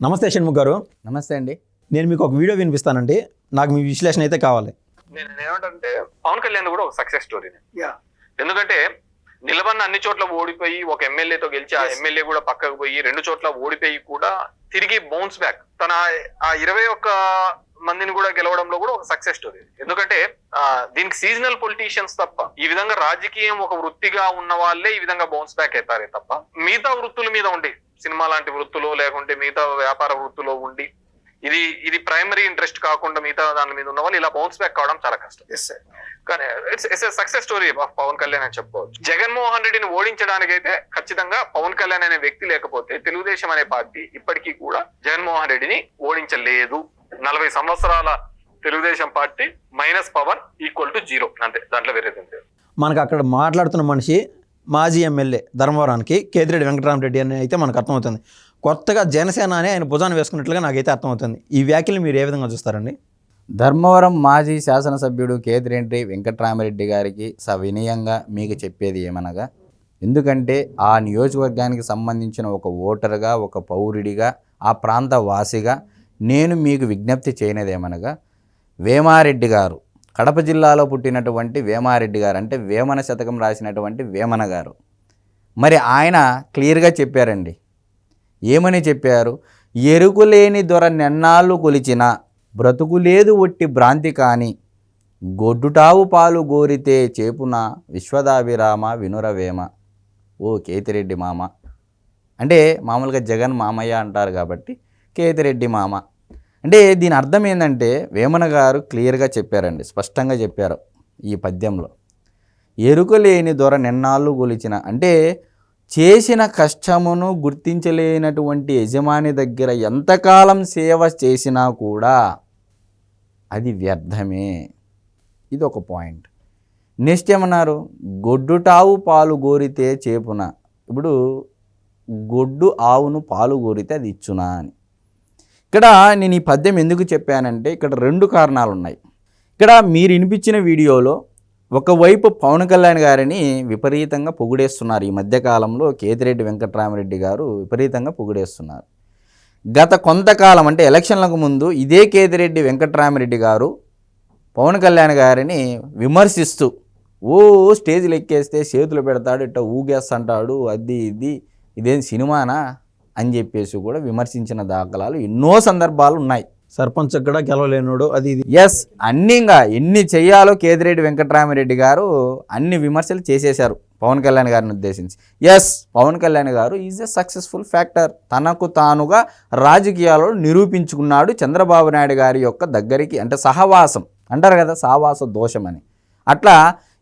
నమస్తే షణ్ముఖ్ గారు. నమస్తే అండి. నేను మీకు ఒక వీడియో వినిపిస్తానండి. నాకు మీ విశ్లేషణ అయితే కావాలి. నేను ఏమంటే పవన్ కళ్యాణ్ కూడా ఒక సక్సెస్ స్టోరీనే యా. ఎందుకంటే నిలబడిన అన్ని చోట్ల ఓడిపోయి ఒక ఎమ్మెల్యేతో గెలిచి ఆ. ఎమ్మెల్యే కూడా పక్కకు పోయి రెండు చోట్ల ఓడిపోయి కూడా తిరిగి బౌన్స్ బ్యాక్ తన ఆ ఇరవై ఒక్క మందిని కూడా గెలవడంలో కూడా ఒక సక్సెస్ స్టోరీ ఎందుకంటే దీనికి సీజనల్ పొలిటీషియన్స్ తప్ప ఈ విధంగా రాజకీయం ఒక వృత్తిగా ఉన్న వాళ్ళే ఈ విధంగా బౌన్స్ బ్యాక్ అవుతారే తప్ప మిగతా వృత్తుల మీద ఉండి సినిమా లాంటి వృత్తులో లేకుంటే మిగతా వ్యాపార వృత్తిలో ఉండి ఇది ఇది ప్రైమరీ ఇంట్రెస్ట్ కాకుండా మిగతా దాని మీద ఉన్న వాళ్ళు ఇలా బౌన్స్ బ్యాక్ కావడం చాలా కష్టం. కానీ it's it's success story Pawan Kalyan అని చెప్పుకోవచ్చు. జగన్మోహన్ రెడ్డిని ఓడించడానికైతే ఖచ్చితంగా పవన్ కళ్యాణ్ అనే వ్యక్తి లేకపోతే తెలుగుదేశం అనే పార్టీ ఇప్పటికీ కూడా జగన్మోహన్ రెడ్డిని ఓడించలేదు. నలభై సంవత్సరాల Telugu Desam party minus power equal to zero. అంతే దాంట్లో వేరేది మనకు అక్కడ మాట్లాడుతున్న మనిషి మాజీ ఎమ్మెల్యే ధర్మవరానికి కేతిరెడ్డి వెంకటరామరెడ్డి అని అయితే మనకు అర్థమవుతుంది. కొత్తగా జనసేన అని ఆయన భుజాన్ని వేసుకున్నట్లుగా నాకైతే అర్థమవుతుంది. ఈ వ్యాఖ్యలు మీరు ఏ విధంగా చూస్తారండి? ధర్మవరం మాజీ శాసనసభ్యుడు కేతిరెడ్డి వెంకట్రామరెడ్డి గారికి సవినయంగా మీకు చెప్పేది ఏమనగా ఎందుకంటే ఆ నియోజకవర్గానికి సంబంధించిన ఒక ఓటరుగా ఒక పౌరుడిగా ఆ ప్రాంత వాసిగా నేను మీకు విజ్ఞప్తి చేయనిదేమనగా వేమారెడ్డి గారు కడప జిల్లాలో పుట్టినటువంటి వేమారెడ్డి గారు అంటే వేమన శతకం రాసినటువంటి వేమన గారు. మరి ఆయన క్లియర్గా చెప్పారండి. ఏమని చెప్పారు? ఎరుకులేని దొర నెన్నాళ్ళు కొలిచిన బ్రతుకులేదు ఒట్టి భ్రాంతి కాని గొడ్డుటావు పాలు గోరితే చేపున విశ్వదాభిరామ వినురవేమ. ఓ కేతిరెడ్డి మామ. అంటే మామూలుగా జగన్ మామయ్య అంటారు కాబట్టి కేతిరెడ్డి మామ. అంటే దీని అర్థం ఏంటంటే వేమన గారు క్లియర్గా చెప్పారండి స్పష్టంగా చెప్పారు ఈ పద్యంలో. ఎరుకలేని దొర నిన్నాళ్ళు గొలిచిన అంటే చేసిన కష్టమును గుర్తించలేనటువంటి యజమాని దగ్గర ఎంతకాలం సేవ చేసినా కూడా అది వ్యర్థమే. ఇది ఒక పాయింట్. నెక్స్ట్ ఏమన్నారు? గొడ్డుటావు పాలు గోరితే చేపున. ఇప్పుడు గొడ్డు ఆవును పాలు గోరితే అది ఇచ్చునా అని. ఇక్కడ నేను ఈ పద్యం ఎందుకు చెప్పానంటే ఇక్కడ రెండు కారణాలు ఉన్నాయి ఇక్కడ మీరు వినిపించిన వీడియోలో ఒకవైపు పవన్ కళ్యాణ్ గారిని విపరీతంగా పొగిడేస్తున్నారు. ఈ మధ్యకాలంలో కేతిరెడ్డి వెంకట్రామరెడ్డి గారు విపరీతంగా పొగిడేస్తున్నారు. గత కొంతకాలం అంటే ఎలక్షన్లకు ముందు ఇదే కేతిరెడ్డి వెంకట్రామరెడ్డి గారు పవన్ కళ్యాణ్ గారిని విమర్శిస్తూ ఓ స్టేజ్లు ఎక్కేస్తే చేతులు పెడతాడు ఇట్ట ఊగేస్తుంటాడు అది ఇది ఇదేం సినిమానా? అని చెప్పేసి కూడా విమర్శించిన దాఖలాలు ఎన్నో సందర్భాలు ఉన్నాయి. సర్పంచ్ కూడా గెలవలేనుడు అది ఎస్ అన్ని ఇంకా ఎన్ని చెయ్యాలో కేతిరెడ్డి వెంకటరామిరెడ్డి గారు అన్ని విమర్శలు చేసేశారు పవన్ కళ్యాణ్ గారిని ఉద్దేశించి. ఎస్ పవన్ కళ్యాణ్ గారు ఈజ్ ఎ సక్సెస్ఫుల్ ఫ్యాక్టర్ తనకు తానుగా రాజకీయాల్లో నిరూపించుకున్నాడు చంద్రబాబు నాయుడు గారి యొక్క దగ్గరికి అంటే సహవాసం. అంటారు కదా సహవాస దోషం అని. అట్లా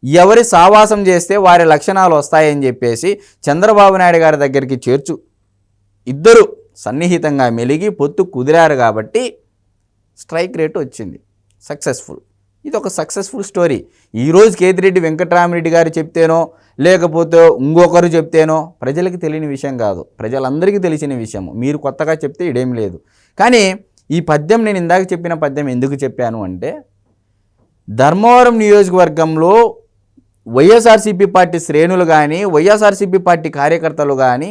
ఎవరి సావాసం చేస్తే వారి లక్షణాలు వస్తాయని చెప్పేసి చంద్రబాబు నాయుడు గారి దగ్గరికి చేర్చు. ఇద్దరు సన్నిహితంగా మెలిగి పొత్తు కుదిరారు కాబట్టి స్ట్రైక్ రేట్ వచ్చింది. సక్సెస్ఫుల్. ఇది ఒక సక్సెస్ఫుల్ స్టోరీ. ఈరోజు కేతిరెడ్డి వెంకటరామరెడ్డి గారు చెప్తేనో లేకపోతే ఇంకొకరు చెప్తేనో ప్రజలకు తెలియని విషయం కాదు. ప్రజలందరికీ తెలిసిన విషయం మీరు కొత్తగా చెప్తే ఇదేం లేదు. కానీ ఈ పద్యం నేను ఇందాక చెప్పిన పద్యం ఎందుకు చెప్పాను అంటే ధర్మవరం నియోజకవర్గంలో వైఎస్ఆర్సీపీ పార్టీ శ్రేణులు కానీ వైఎస్ఆర్సీపీ పార్టీ కార్యకర్తలు కానీ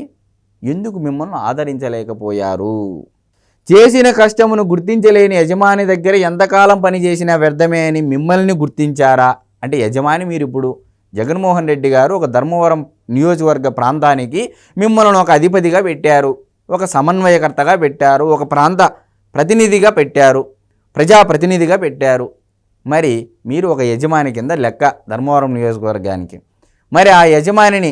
ఎందుకు మిమ్మల్ని ఆదరించలేకపోయారు? చేసిన కష్టమును గుర్తించలేని యజమాని దగ్గర ఎంతకాలం పని చేసినా వ్యర్థమే అని మిమ్మల్ని గుర్తించారా? అంటే యజమాని మీరు ఇప్పుడు జగన్మోహన్ రెడ్డి గారు ఒక ధర్మవరం నియోజకవర్గ ప్రాంతానికి మిమ్మల్ని ఒక అధిపతిగా పెట్టారు ఒక సమన్వయకర్తగా పెట్టారు ఒక ప్రాంత ప్రతినిధిగా పెట్టారు ప్రజాప్రతినిధిగా పెట్టారు. మరి మీరు ఒక యజమాని కింద లెక్క ధర్మవరం నియోజకవర్గానికి. మరి ఆ యజమానిని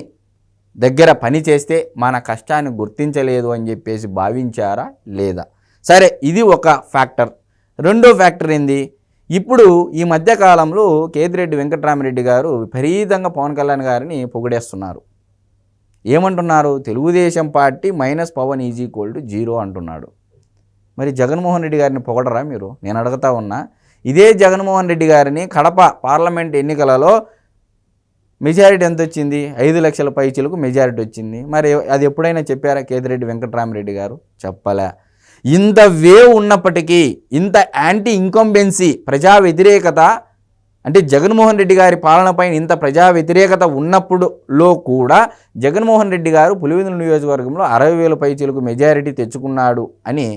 దగ్గర పని చేస్తే మన కష్టాన్ని గుర్తించలేదు అని చెప్పేసి భావించారా లేదా? సరే ఇది ఒక ఫ్యాక్టర్. రెండో ఫ్యాక్టర్ ఏంది? ఇప్పుడు ఈ మధ్యకాలంలో కేతిరెడ్డి వెంకటరామరెడ్డి గారు విపరీతంగా పవన్ కళ్యాణ్ గారిని పొగిడేస్తున్నారు. ఏమంటున్నారు? Telugu Desam party minus Pawan is equal to zero అంటున్నాడు. మరి జగన్మోహన్ రెడ్డి గారిని పొగడరా మీరు? నేను అడుగుతా ఉన్నా. ఇదే జగన్మోహన్ రెడ్డి గారిని కడప పార్లమెంట్ ఎన్నికలలో మెజారిటీ ఎంత వచ్చింది? ఐదు లక్షల పైచీలకు మెజారిటీ వచ్చింది. మరి అది ఎప్పుడైనా చెప్పారా కేతిరెడ్డి వెంకటరామరెడ్డి గారు? చెప్పలే. ఇంత వేవ్ ఉన్నప్పటికీ ఇంత యాంటీ ఇంకంబెన్సీ ప్రజా వ్యతిరేకత అంటే జగన్మోహన్ రెడ్డి గారి పాలనపై ఇంత ప్రజా వ్యతిరేకత ఉన్నప్పుడులో కూడా జగన్మోహన్ రెడ్డి గారు పులివెందుల నియోజకవర్గంలో అరవై వేల పైచీలకు మెజారిటీ తెచ్చుకున్నాడు అని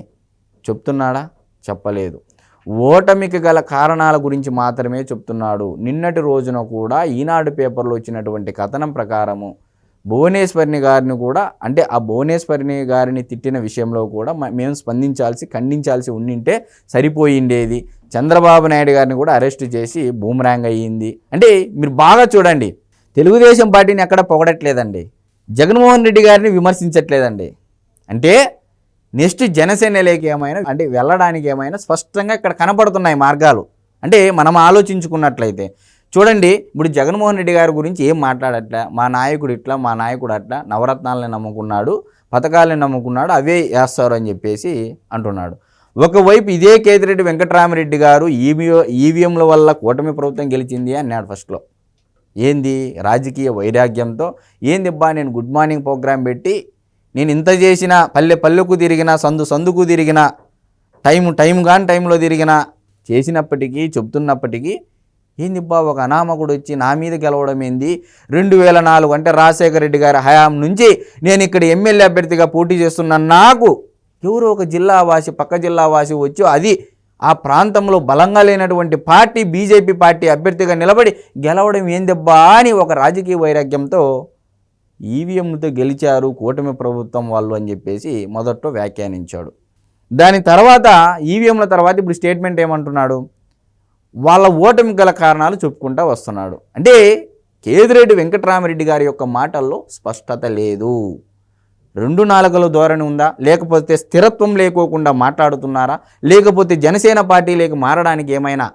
చెప్తున్నాడా? చెప్పలేదు. ఓటమికి గల కారణాల గురించి మాత్రమే చెప్తున్నాడు. నిన్నటి రోజున కూడా ఈనాడు పేపర్లో వచ్చినటువంటి కథనం ప్రకారము భువనేశ్వరిని గారిని కూడా అంటే ఆ భువనేశ్వరిని గారిని తిట్టిన విషయంలో కూడా మేము స్పందించాల్సి ఖండించాల్సి ఉండింటే సరిపోయిండేది. చంద్రబాబు నాయుడు గారిని కూడా అరెస్ట్ చేసి బూమరాంగ్ అయ్యింది. అంటే మీరు బాగా చూడండి. తెలుగుదేశం పార్టీని ఎక్కడ పొగడట్లేదండి. జగన్మోహన్ రెడ్డి గారిని విమర్శించట్లేదండి. అంటే నెక్స్ట్ జనసేనలోకి ఏమైనా అంటే వెళ్ళడానికి ఏమైనా స్పష్టంగా ఇక్కడ కనపడుతున్నాయి మార్గాలు. అంటే మనం ఆలోచించుకున్నట్లయితే. చూడండి ఇప్పుడు జగన్మోహన్ రెడ్డి గారి గురించి ఏం మాట్లాడట్ల? మా నాయకుడు ఇట్లా మా నాయకుడు అట్లా నవరత్నాలని నమ్ముకున్నాడు పథకాలని నమ్ముకున్నాడు అవే వేస్తారు అని చెప్పేసి అంటున్నాడు. ఒకవైపు ఇదే కేతిరెడ్డి వెంకటరామరెడ్డి గారు ఈవీఓ ఈవీఎంల వల్ల కూటమి ప్రభుత్వం గెలిచింది అన్నాడు ఫస్ట్లో. ఏంది? రాజకీయ వైరాగ్యంతో. ఏందిబ్బా నేను గుడ్ మార్నింగ్ ప్రోగ్రాం పెట్టి నేను ఇంత చేసిన పల్లె పల్లెకు తిరిగిన సందు సందుకు తిరిగిన టైం టైం కాని టైంలో తిరిగిన చేసినప్పటికీ చెప్తున్నప్పటికీ ఏందిబ్బా ఒక అనామకుడు వచ్చి నా మీద గెలవడం ఏంది? రెండు వేల నాలుగు అంటే రాజశేఖర రెడ్డి గారి హయాం నుంచి నేను ఇక్కడ ఎమ్మెల్యే అభ్యర్థిగా పోటీ చేస్తున్న నాకు ఎవరో ఒక జిల్లా వాసి పక్క జిల్లా వాసి వచ్చి అది ఆ ప్రాంతంలో బలంగా లేనటువంటి పార్టీ బీజేపీ పార్టీ అభ్యర్థిగా నిలబడి గెలవడం ఏందబ్బా అని ఒక రాజకీయ వైరాగ్యంతో ఈవీఎంలతో గెలిచారు కూటమి ప్రభుత్వం వాళ్ళు అని చెప్పేసి మొదట్లో వ్యాఖ్యానించాడు. దాని తర్వాత ఈవీఎంల తర్వాత ఇప్పుడు స్టేట్మెంట్ ఏమంటున్నాడు? వాళ్ళ ఓటమి గల కారణాలు చెప్పుకుంటా వస్తున్నాడు. అంటే కేదిరెడ్డి వెంకటరామరెడ్డి గారి యొక్క మాటల్లో స్పష్టత లేదు. రెండు నాలుగుల ధోరణి ఉందా? లేకపోతే స్థిరత్వం లేకోకుండా మాట్లాడుతున్నారా? లేకపోతే జనసేన పార్టీలోకి మారడానికి ఏమైనా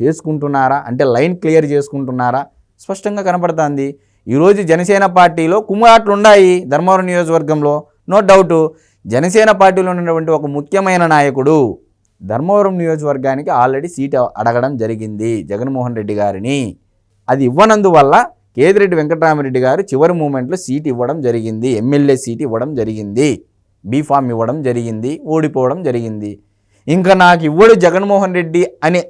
చేసుకుంటున్నారా? అంటే లైన్ క్లియర్ చేసుకుంటున్నారా? స్పష్టంగా కనపడుతుంది. ఈరోజు జనసేన పార్టీలో కుమ్మరాట్లు ఉన్నాయి ధర్మవరం నియోజకవర్గంలో. నో డౌటు జనసేన పార్టీలో ఉన్నటువంటి ఒక ముఖ్యమైన నాయకుడు ధర్మవరం నియోజకవర్గానికి ఆల్రెడీ సీట్ అడగడం జరిగింది జగన్మోహన్ రెడ్డి గారిని. అది ఇవ్వనందువల్ల కేదిరెడ్డి వెంకటరామరెడ్డి గారు చివరి మూమెంట్లో సీట్ ఇవ్వడం జరిగింది ఎమ్మెల్యే సీట్ ఇవ్వడం జరిగింది బీఫామ్ ఇవ్వడం జరిగింది ఓడిపోవడం జరిగింది. ఇంకా నాకు ఇవ్వడు జగన్మోహన్ రెడ్డి అని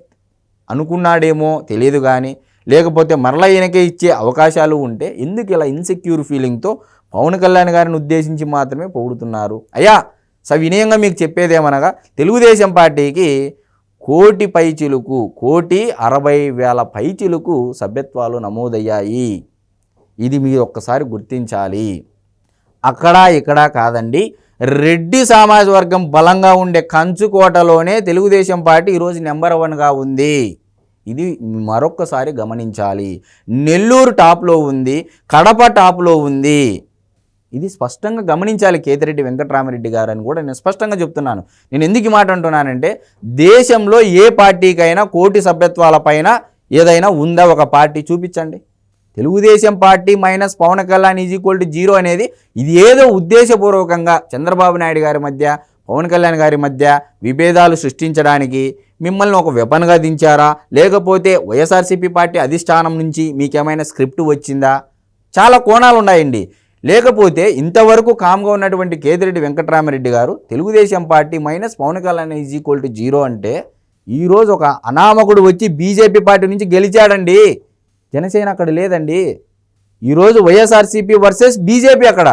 అనుకున్నాడేమో తెలియదు కానీ లేకపోతే మరలా ఈయనకే ఇచ్చే అవకాశాలు ఉంటే ఎందుకు ఇలా ఇన్సెక్యూర్ ఫీలింగ్తో పవన్ కళ్యాణ్ గారిని ఉద్దేశించి మాత్రమే పొగుడుతున్నారు? అయ్యా సవినయంగా మీకు చెప్పేదేమనగా తెలుగుదేశం పార్టీకి కోటి పైచిలుకు కోటి అరవై వేల పైచిలుకు సభ్యత్వాలు నమోదయ్యాయి. ఇది మీరు ఒక్కసారి గుర్తించాలి. అక్కడ ఇక్కడ కాదండి రెడ్డి సామాజిక వర్గం బలంగా ఉండే కంచుకోటలోనే తెలుగుదేశం పార్టీ ఈరోజు నెంబర్ వన్గా ఉంది. ఇది మరొక్కసారి గమనించాలి. నెల్లూరు టాప్లో ఉంది కడప టాప్లో ఉంది. ఇది స్పష్టంగా గమనించాలి కేతిరెడ్డి వెంకటరామరెడ్డి గారు అని కూడా నేను స్పష్టంగా చెప్తున్నాను. నేను ఎందుకు మాట అంటున్నానంటే దేశంలో ఏ పార్టీకైనా కోటి సభ్యత్వాల పైన ఏదైనా ఉందా ఒక పార్టీ చూపించండి. Telugu Desam party minus Pawan Kalyan is equal to zero అనేది ఇది ఏదో ఉద్దేశపూర్వకంగా చంద్రబాబు నాయుడు గారి మధ్య పవన్ కళ్యాణ్ గారి మధ్య విభేదాలు సృష్టించడానికి మిమ్మల్ని ఒక వెపన్గా దించారా? లేకపోతే వైఎస్ఆర్సీపీ పార్టీ అధిష్టానం నుంచి మీకేమైనా స్క్రిప్ట్ వచ్చిందా? చాలా కోణాలు ఉన్నాయండి లేకపోతే ఇంతవరకు కామ్గా ఉన్నటువంటి కేతిరెడ్డి వెంకటరామరెడ్డి గారు Telugu Desam party minus Pawan Kalyan is equal to zero అంటే ఈరోజు ఒక అనామకుడు వచ్చి బీజేపీ పార్టీ నుంచి గెలిచాడండి. జనసేన అక్కడ లేదండి. ఈరోజు వైఎస్ఆర్సీపీ వర్సెస్ బీజేపీ అక్కడ.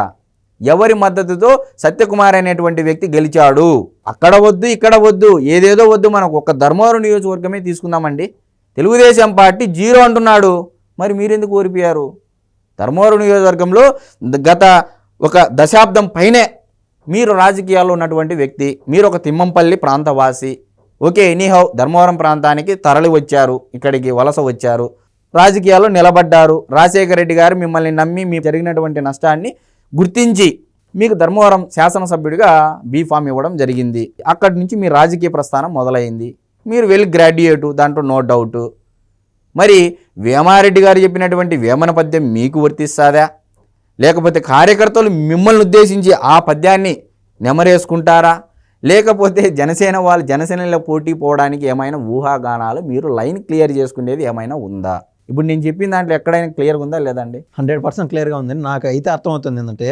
ఎవరి మద్దతుతో సత్యకుమార్ అనేటువంటి వ్యక్తి గెలిచాడు? అక్కడ వద్దు ఇక్కడ వద్దు ఏదేదో వద్దు మనకు ఒక ధర్మవరం నియోజకవర్గమే తీసుకుందామండి. తెలుగుదేశం పార్టీ జీరో అంటున్నాడు. మరి మీరెందుకు ఓరిపోయారు? ధర్మవరం నియోజకవర్గంలో గత ఒక దశాబ్దం పైనే మీరు రాజకీయాల్లో ఉన్నటువంటి వ్యక్తి మీరు ఒక తిమ్మంపల్లి ప్రాంతవాసి. ఓకే ఎనీహౌ ధర్మవరం ప్రాంతానికి తరలి వచ్చారు ఇక్కడికి వలస వచ్చారు. రాజకీయాల్లో నిలబడ్డారు. రాజశేఖర రెడ్డి గారు మిమ్మల్ని నమ్మి మీ జరిగినటువంటి నష్టాన్ని గుర్తించి మీకు ధర్మవరం శాసనసభ్యుడిగా బీఫామ్ ఇవ్వడం జరిగింది. అక్కడి నుంచి మీ రాజకీయ ప్రస్థానం మొదలైంది. మీరు వెల్ గ్రాడ్యుయేట్ దాంట్లో నో డౌట్. మరి వేమారెడ్డి గారు చెప్పినటువంటి వేమన పద్యం మీకు వర్తిస్తుందా? లేకపోతే కార్యకర్తలు మిమ్మల్ని ఉద్దేశించి ఆ పద్యాన్ని నెమరేసుకుంటారా? లేకపోతే జనసేన వాళ్ళు జనసేనలో పోటీ పోవడానికి ఏమైనా ఊహాగానాలు మీరు లైన్ క్లియర్ చేసుకునేది ఏమైనా ఉందా? ఇప్పుడు నేను చెప్పిన దాంట్లో ఎక్కడైనా క్లియర్గా ఉందా లేదండి? హండ్రెడ్ పర్సెంట్ క్లియర్గా ఉంది నాకు అయితే అర్థమవుతుంది ఏంటంటే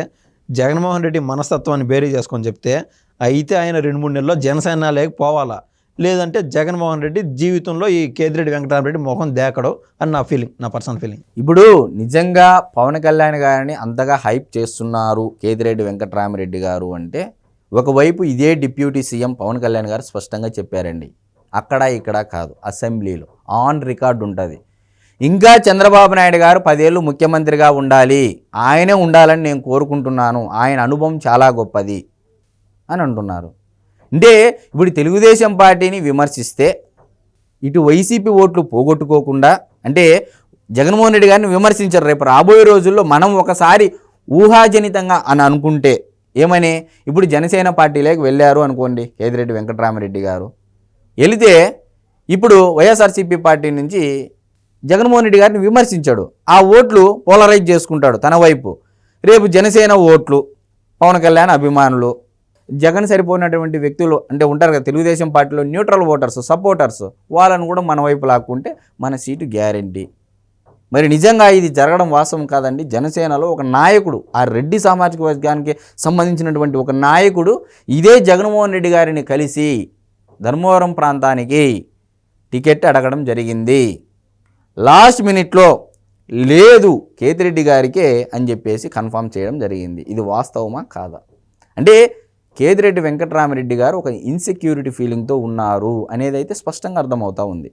జగన్మోహన్ రెడ్డి మనస్తత్వాన్ని బేరీ చేసుకొని చెప్తే అయితే ఆయన రెండు మూడు నెలల్లో జనసేన లేక పోవాలా? లేదంటే జగన్మోహన్ రెడ్డి జీవితంలో ఈ కేదిరెడ్డి వెంకటరామరెడ్డి మొహం దేకడు అని నా ఫీలింగ్ నా పర్సనల్ ఫీలింగ్ ఇప్పుడు నిజంగా పవన్ కళ్యాణ్ గారిని అంతగా హైప్ చేస్తున్నారు కేతిరెడ్డి వెంకటరామరెడ్డి గారు అంటే ఒకవైపు ఇదే డిప్యూటీ సీఎం పవన్ కళ్యాణ్ గారు స్పష్టంగా చెప్పారండి. అక్కడ ఇక్కడ కాదు అసెంబ్లీలో ఆన్ రికార్డ్ ఉంటుంది. ఇంకా చంద్రబాబు నాయుడు గారు పదేళ్ళు ముఖ్యమంత్రిగా ఉండాలి. ఆయనే ఉండాలని నేను కోరుకుంటున్నాను. ఆయన అనుభవం చాలా గొప్పది అని అంటున్నారు. అంటే ఇప్పుడు తెలుగుదేశం పార్టీని విమర్శిస్తే ఇటు వైసీపీ ఓట్లు పోగొట్టుకోకుండా అంటే జగన్మోహన్ రెడ్డి గారిని విమర్శించారు రేపు రాబోయే రోజుల్లో మనం ఒకసారి ఊహాజనితంగా అని అనుకుంటే ఏమని? ఇప్పుడు జనసేన పార్టీలోకి వెళ్ళారు అనుకోండి కేదిరెడ్డి వెంకటరామరెడ్డి గారు. వెళితే ఇప్పుడు వైఎస్ఆర్సీపీ పార్టీ నుంచి జగన్మోహన్ రెడ్డి గారిని విమర్శించాడు. ఆ ఓట్లు పోలరైజ్ చేసుకుంటాడు తన వైపు. రేపు జనసేన ఓట్లు పవన్ కళ్యాణ్ అభిమానులు. జగన్ సరిపోయినటువంటి వ్యక్తులు అంటే ఉంటారు కదా తెలుగుదేశం పార్టీలో న్యూట్రల్ ఓటర్స్ సపోర్టర్స్ వాళ్ళను కూడా మన వైపు లాక్కుంటే మన సీటు గ్యారంటీ. మరి నిజంగా ఇది జరగడం వాస్తవం కాదండి. జనసేనలో ఒక నాయకుడు ఆ రెడ్డి సామాజిక వర్గానికి సంబంధించినటువంటి ఒక నాయకుడు ఇదే జగన్మోహన్ రెడ్డి గారిని కలిసి ధర్మవరం ప్రాంతానికి టికెట్ అడగడం జరిగింది. లాస్ట్ మినిట్లో లేదు కేతిరెడ్డి గారికే అని చెప్పేసి కన్ఫర్మ్ చేయడం జరిగింది. ఇది వాస్తవమా కాదా? అంటే కేతిరెడ్డి వెంకటరామరెడ్డి గారు ఒక ఇన్సెక్యూరిటీ ఫీలింగ్తో ఉన్నారు అనేది అయితే స్పష్టంగా అర్థమవుతా ఉంది.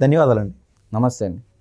ధన్యవాదాలండి. నమస్తే అండి.